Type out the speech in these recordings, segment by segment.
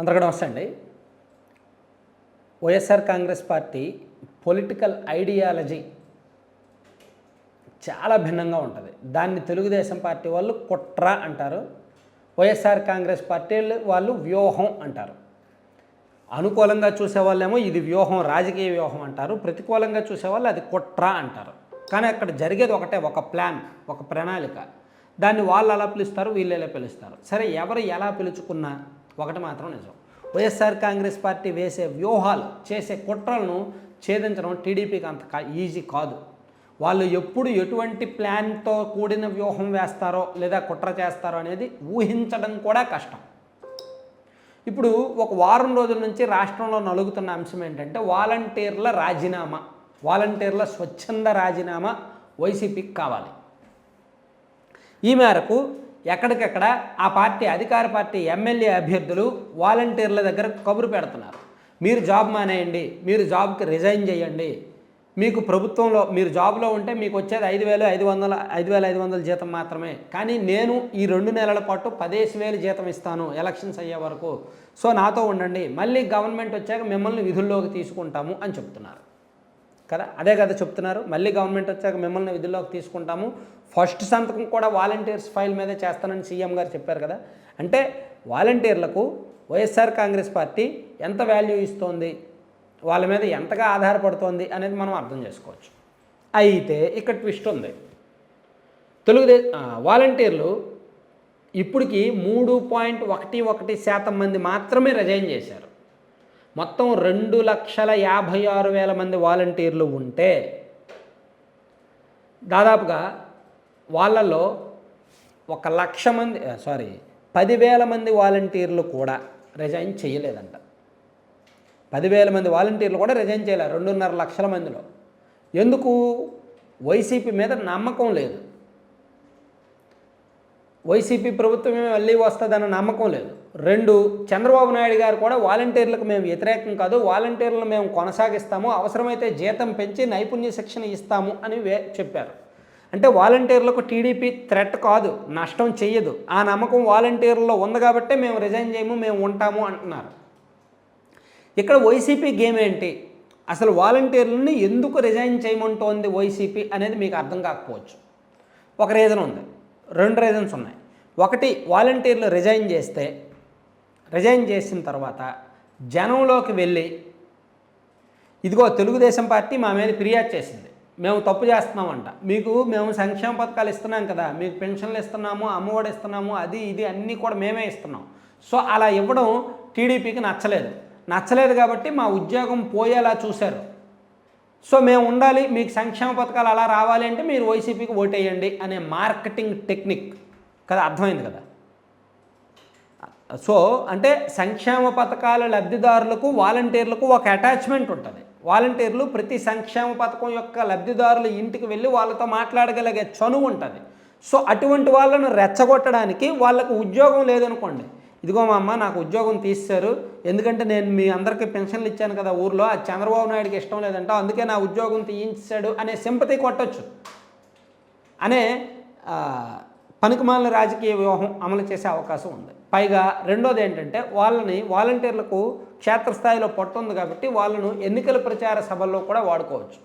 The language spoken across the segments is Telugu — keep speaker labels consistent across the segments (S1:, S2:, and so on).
S1: అందరికీ నమస్తే అండి. YSR Congress party political ideology చాలా భిన్నంగా ఉంటుంది. దాన్ని తెలుగుదేశం పార్టీ వాళ్ళు కుట్ర అంటారు. వైఎస్ఆర్ కాంగ్రెస్ పార్టీ వాళ్ళు వ్యూహం అంటారు. అనుకూలంగా చూసేవాళ్ళేమో ఇది వ్యూహం రాజకీయ వ్యూహం అంటారు. ప్రతికూలంగా చూసేవాళ్ళు అది కుట్ర అంటారు. కానీ అక్కడ జరిగేది ఒకటే ఒక ప్లాన్ ఒక ప్రణాళిక. దాన్ని వాళ్ళు అలా పిలుస్తారు వీళ్ళు ఎలా పిలుస్తారు. సరే ఎవరు ఎలా పిలుచుకున్నా ఒకటి మాత్రం నిజం. వైఎస్ఆర్ కాంగ్రెస్ పార్టీ వేసే వ్యూహాలు చేసే కుట్రలను ఛేదించడం టీడీపీకి అంత ఈజీ కాదు. వాళ్ళు ఎప్పుడు ఎటువంటి ప్లాన్తో కూడిన వ్యూహం వేస్తారో లేదా కుట్ర చేస్తారో అనేది ఊహించడం కూడా కష్టం. ఇప్పుడు ఒక వారం రోజుల నుంచి రాష్ట్రంలో నలుగుతున్న అంశం ఏంటంటే వాలంటీర్ల రాజీనామా వాలంటీర్ల స్వచ్ఛంద రాజీనామా వైసీపీకి కావాలి. ఈ మేరకు ఎక్కడికెక్కడ ఆ పార్టీ అధికార పార్టీ ఎమ్మెల్యే అభ్యర్థులు వాలంటీర్ల దగ్గర కబురు పెడుతున్నారు. మీరు జాబ్ మానేయండి మీరు జాబ్కి రిజైన్ చేయండి. మీకు ప్రభుత్వంలో మీరు జాబ్లో ఉంటే మీకు వచ్చేది ఐదు వేలు ఐదు వందల ఐదు వేల ఐదు వందల జీతం మాత్రమే. కానీ నేను ఈ రెండు నెలల పాటు పదేసి వేలు జీతం ఇస్తాను ఎలక్షన్స్ అయ్యే వరకు. సో నాతో ఉండండి. మళ్ళీ గవర్నమెంట్ వచ్చాక మిమ్మల్ని విధుల్లోకి తీసుకుంటాము అని చెప్తున్నారు. కదా? అదే కదా చెప్తున్నారు. మళ్ళీ గవర్నమెంట్ వచ్చాక మిమ్మల్ని విధుల్లోకి తీసుకుంటాము. ఫస్ట్ సంతకం కూడా వాలంటీర్స్ ఫైల్ మీదే చేస్తానని సీఎం గారు చెప్పారు కదా? అంటే వాలంటీర్లకు వైఎస్ఆర్ కాంగ్రెస్ పార్టీ ఎంత వాల్యూ ఇస్తోంది? వాళ్ళ మీద ఎంతగా ఆధారపడుతోంది అనేది మనం అర్థం చేసుకోవచ్చు. అయితే ఇక్కడ ట్విస్ట్ ఉంది. తెలుగుదేశం వాలంటీర్లు ఇప్పటికి మూడు పాయింట్ ఒకటి ఒకటి శాతం మంది మాత్రమే రిజైన్ చేశారు. మొత్తం రెండు లక్షల యాభై ఆరు వేల మంది వాలంటీర్లు ఉంటే దాదాపుగా వాళ్ళలో ఒక లక్ష మంది సారీ పదివేల మంది వాలంటీర్లు కూడా రిజైన్ చేయలేదంట. పదివేల మంది వాలంటీర్లు కూడా రిజైన్ చేయలేరు రెండున్నర లక్షల మందిలో. ఎందుకు? వైసీపీ మీద నమ్మకం లేదు. వైసీపీ ప్రభుత్వమే మళ్ళీ వస్తుందన్న నమ్మకం లేదు. రెండు చంద్రబాబు నాయుడు గారు కూడా వాలంటీర్లకు మేము వ్యతిరేకం కాదు వాలంటీర్లను మేము కొనసాగిస్తాము అవసరమైతే జీతం పెంచి నైపుణ్య శిక్షణ ఇస్తాము అని వే చెప్పారు. అంటే వాలంటీర్లకు టీడీపీ థ్రెట్ కాదు నష్టం చెయ్యదు. ఆ నమ్మకం వాలంటీర్లలో ఉంది కాబట్టే మేము రిజైన్ చేయము మేము ఉంటాము అంటున్నారు. ఇక్కడ వైసీపీ గేమ్ ఏంటి? అసలు వాలంటీర్లని ఎందుకు రిజైన్ చేయమంటోంది వైసీపీ అనేది మీకు అర్థం కాకపోవచ్చు. ఒక రీజన్ ఉంది రెండు రీజన్స్ ఉన్నాయి. ఒకటి వాలంటీర్లు రిజైన్ చేస్తే రిజైన్ చేసిన తర్వాత జనంలోకి వెళ్ళి ఇదిగో తెలుగుదేశం పార్టీ మా మీద ఫిర్యాదు చేసింది. మేము తప్పు చేస్తున్నామంట. మీకు మేము సంక్షేమ పథకాలు ఇస్తున్నాం కదా మీకు పెన్షన్లు ఇస్తున్నాము అమ్మఒడి ఇస్తున్నాము అది ఇది అన్నీ కూడా మేమే ఇస్తున్నాం. సో అలా ఇవ్వడం టీడీపీకి నచ్చలేదు. నచ్చలేదు కాబట్టి మా ఉద్యోగం పోయేలా చూశారు. సో మేము ఉండాలి మీకు సంక్షేమ పథకాలు అలా రావాలి అంటే మీరు వైసీపీకి ఓటేయండి అనే మార్కెటింగ్ టెక్నిక్ కదా అర్థమైంది కదా? సో అంటే సంక్షేమ పథకాల లబ్ధిదారులకు వాలంటీర్లకు ఒక అటాచ్మెంట్ ఉంటుంది. వాలంటీర్లు ప్రతి సంక్షేమ పథకం యొక్క లబ్ధిదారుల ఇంటికి వెళ్ళి వాళ్ళతో మాట్లాడగలిగే చనువు ఉంటుంది. సో అటువంటి వాళ్ళను రెచ్చగొట్టడానికి వాళ్ళకు ఉద్యోగం లేదనుకోండి. ఇదిగో మా అమ్మ నాకు ఉద్యోగం తీస్తారు ఎందుకంటే నేను మీ అందరికీ పెన్షన్లు ఇచ్చాను కదా ఊర్లో అది చంద్రబాబు నాయుడుకి ఇష్టం లేదంట అందుకే నా ఉద్యోగం తీయించాడు అనే సింపతి కొట్టచ్చు. అనే ఆ, పనికిమాలిన రాజకీయ వ్యూహం అమలు చేసే అవకాశం ఉంది. పైగా రెండోది ఏంటంటే వాళ్ళని వాలంటీర్లకు క్షేత్రస్థాయిలో పట్టుంది కాబట్టి వాళ్ళను ఎన్నికల ప్రచార సభల్లో కూడా వాడుకోవచ్చు.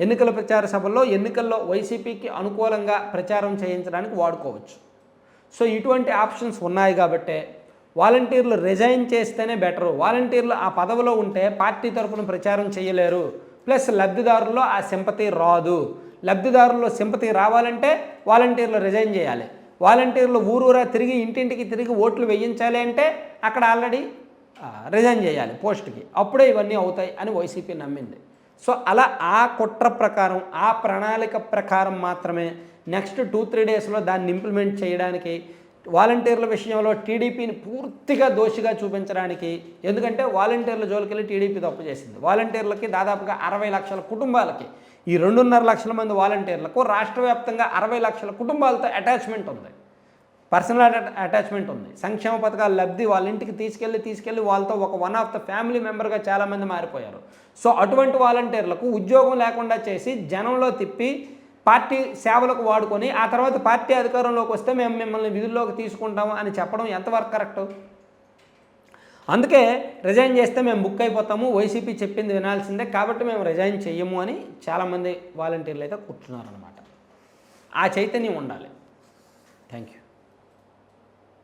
S1: ఎన్నికల ప్రచార సభల్లో ఎన్నికల్లో వైసీపీకి అనుకూలంగా ప్రచారం చేయించడానికి వాడుకోవచ్చు. సో ఇటువంటి ఆప్షన్స్ ఉన్నాయి కాబట్టే వాలంటీర్లు రిజైన్ చేస్తేనే బెటరు. వాలంటీర్లు ఆ పదవిలో ఉంటే పార్టీ తరపున ప్రచారం చేయలేరు. ప్లస్ లబ్ధిదారుల్లో ఆ సింపతి రాదు. లబ్ధిదారుల్లో సింపతి రావాలంటే వాలంటీర్లు రిజైన్ చేయాలి. వాలంటీర్లు ఊరూరా తిరిగి ఇంటింటికి తిరిగి ఓట్లు వేయించాలి అంటే అక్కడ ఆల్రెడీ రిజైన్ చేయాలి పోస్ట్కి. అప్పుడే ఇవన్నీ అవుతాయి అని వైసీపీ నమ్మింది. సో అలా ఆ కుట్ర ప్రకారం ఆ ప్రణాళిక ప్రకారం మాత్రమే నెక్స్ట్ టూ త్రీ డేస్లో దాన్ని ఇంప్లిమెంట్ చేయడానికి వాలంటీర్ల విషయంలో టీడీపీని పూర్తిగా దోషిగా చూపించడానికి ఎందుకంటే వాలంటీర్ల జోలికెళ్ళి టీడీపీ తప్పు చేసింది. వాలంటీర్లకి దాదాపుగా అరవై లక్షల కుటుంబాలకి ఈ రెండున్నర లక్షల మంది వాలంటీర్లకు రాష్ట్ర వ్యాప్తంగా అరవై లక్షల కుటుంబాలతో అటాచ్మెంట్ ఉంది. పర్సనల్ అటా- అటాచ్మెంట్ ఉంది. సంక్షేమ పథకాల లబ్ధి వాళ్ళ ఇంటికి తీసుకెళ్ళి తీసుకెళ్ళి వాళ్ళతో ఒక వన్ ఆఫ్ ద ఫ్యామిలీ మెంబర్గా చాలామంది మారిపోయారు. సో అటువంటి వాలంటీర్లకు ఉద్యోగం లేకుండా చేసి జనంలో తిప్పి పార్టీ సేవలకు వాడుకొని ఆ తర్వాత పార్టీ అధికారంలోకి వస్తే మేము మిమ్మల్ని విధుల్లోకి తీసుకుంటాము అని చెప్పడం ఎంతవరకు కరెక్ట్? అందుకే రిజైన్ చేస్తే మేము బుక్ అయిపోతాము వైసీపీ చెప్పింది వినాల్సిందే కాబట్టి మేము రిజైన్ చెయ్యము అని చాలామంది వాలంటీర్లు అయితే కూర్చున్నారనమాట ఆ చైతన్యం ఉండాలి. Thank you.